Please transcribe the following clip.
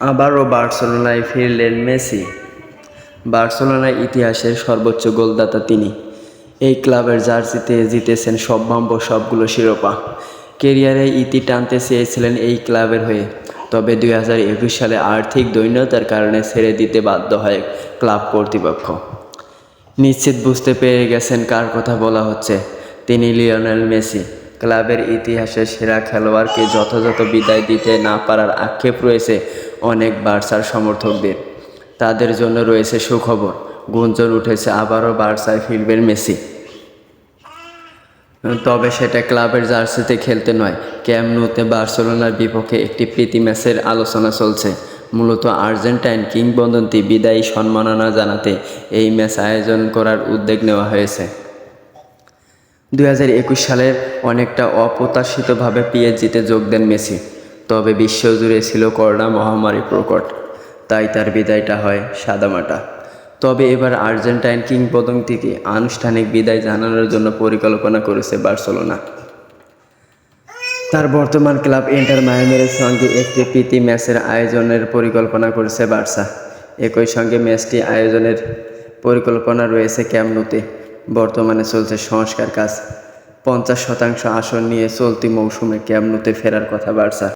আবারও বার্সেলোনায় ফিরলেন মেসি। বার্সেলোনার ইতিহাসের সর্বোচ্চ গোলদাতা তিনি। এই ক্লাবের জার্সিতে জিতেছেন সম্ভাব্য সবগুলো শিরোপা। কেরিয়ারে ইতি টানতে চেয়েছিলেন এই ক্লাবের হয়ে। তবে দুই হাজার একুশ সালে আর্থিক দৈন্যতার কারণে ছেড়ে দিতে বাধ্য হয় ক্লাব কর্তৃপক্ষ। নিশ্চিত বুঝতে পেরে গেছেন কার কথা বলা হচ্ছে। তিনি লিওনেল মেসি। ক্লাবের ইতিহাসে সেরা খেলোয়াড়কে যথাযথ বিদায় দিতে না পারার আক্ষেপ রয়েছে অনেক বার্সার সমর্থকদের। তাদের জন্য রয়েছে সুখবর, গুঞ্জন উঠেছে আবারও বার্সায় ফিরবেন মেসি। তবে সেটা ক্লাবের জার্সিতে খেলতে নয় ক্যাম্প নুতে বার্সেলোনার বিপক্ষে একটি প্রীতি ম্যাচের আলোচনা চলছে। মূলত আর্জেন্টাইন কিংবদন্তি বিদায়ী সম্মাননা জানাতে এই ম্যাচ আয়োজন করার উদ্যোগ নেওয়া হয়েছে। দুই সালের অনেকটা অপ্রত্যাশিতভাবে পিএসজিতে যোগ দেন মেসি, তবে বিশ্বজুড়ে ছিল করোনা মহামারী প্রকট, তাই তার বিদায়টা হয় সাদামাটা। তবে এবার আর্জেন্টাইন কিংবদন্তিকে আনুষ্ঠানিক বিদায় জানানোর জন্য পরিকল্পনা করেছে বার্সেলোনা। তার বর্তমান ক্লাব ইন্টার মায়ামির সঙ্গে একটি প্রীতি ম্যাচের আয়োজনের পরিকল্পনা করেছে বার্সা। একই সঙ্গে ম্যাচটি আয়োজনের পরিকল্পনা রয়েছে ক্যামনুতে বর্তমানে চলছে সংস্কার কাজ। পঞ্চাশ শতাংশ আসন নিয়ে চলতি মৌসুমে ক্যামনুতে ফেরার কথা বার্সা।